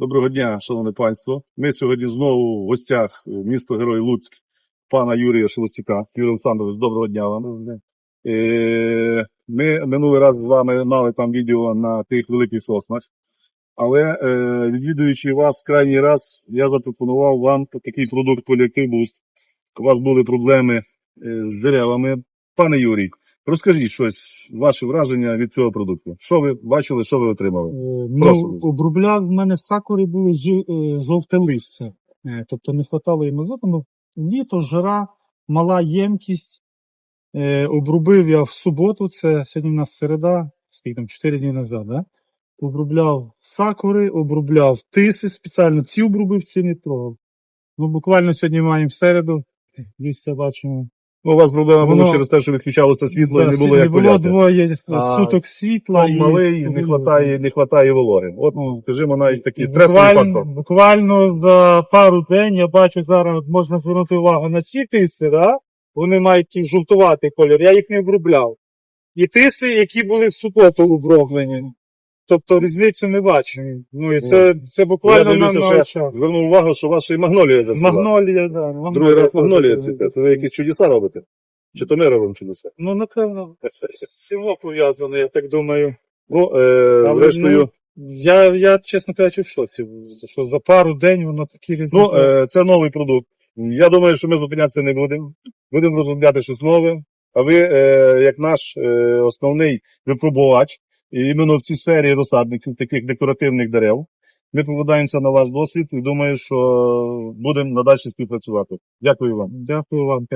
Доброго дня, шановне панство. Ми сьогодні знову в гостях е, місто Герой Луцьк, пана Юрія Шелостюка. Юрій Олександрович, доброго дня вам. Е, Ми минулий раз з вами мали там відео на тих великих соснах, але е, відвідуючи вас крайній раз, я запропонував вам такий продукт Поліактив Буст. У вас були проблеми з деревами. Пане Юрій, розкажіть щось, ваше враження від цього продукту. Що ви бачили, що ви отримали? Е, Ну, обробляв в мене в сакурі були жи- е, жовте листя. Е, Тобто не хватало їм азоту. Ну, літо, жара, мала ємкість. Е, Обробив я в суботу, це сьогодні в нас середа, скільки там, 4 дні назад, да? Обробляв сакури, обробляв тиси спеціально, ці обробив, ці не трогав. Ну, буквально сьогодні маємо в середу, листя бачимо. Ну, у вас проблема була Воно- через те, що відключалося світло і не було як було двоє А суток світла. Там малий, не хватає, не хватає вологи. От, Ну, скажімо, навіть такий стресовий буквально, фактор. буквально за пару день я бачу зараз, можна звернути увагу на ці тиси, да? вони мають такий жовтуватий колір, я їх не обробляв. І тиси, які були в суботу оброблені. Тобто різницю не бачу. Ну і це, це Я буквально на, дивлюся, очах. звернув увагу, що ваша і магнолія зацвіла. Магнолія, да. магнолія Другий раз магнолія. То ви якісь чудеса робите? Чи то ми робимо чудеса? Ну, напевно, з цього пов'язано, я так думаю. Ну, е, Але, зрештою, Я, я, чесно кажучи, в шоці, що за пару день воно такі ну, е, це новий продукт. Я думаю, що ми зупинятися не будемо. Будемо розробляти щось нове. А ви, е, як наш е, основний випробувач, іменно в цій сфері розсадників, таких декоративних дерев, ми покладаємося на ваш досвід і думаю, що будемо надалі співпрацювати. Дякую вам. Дякую вам.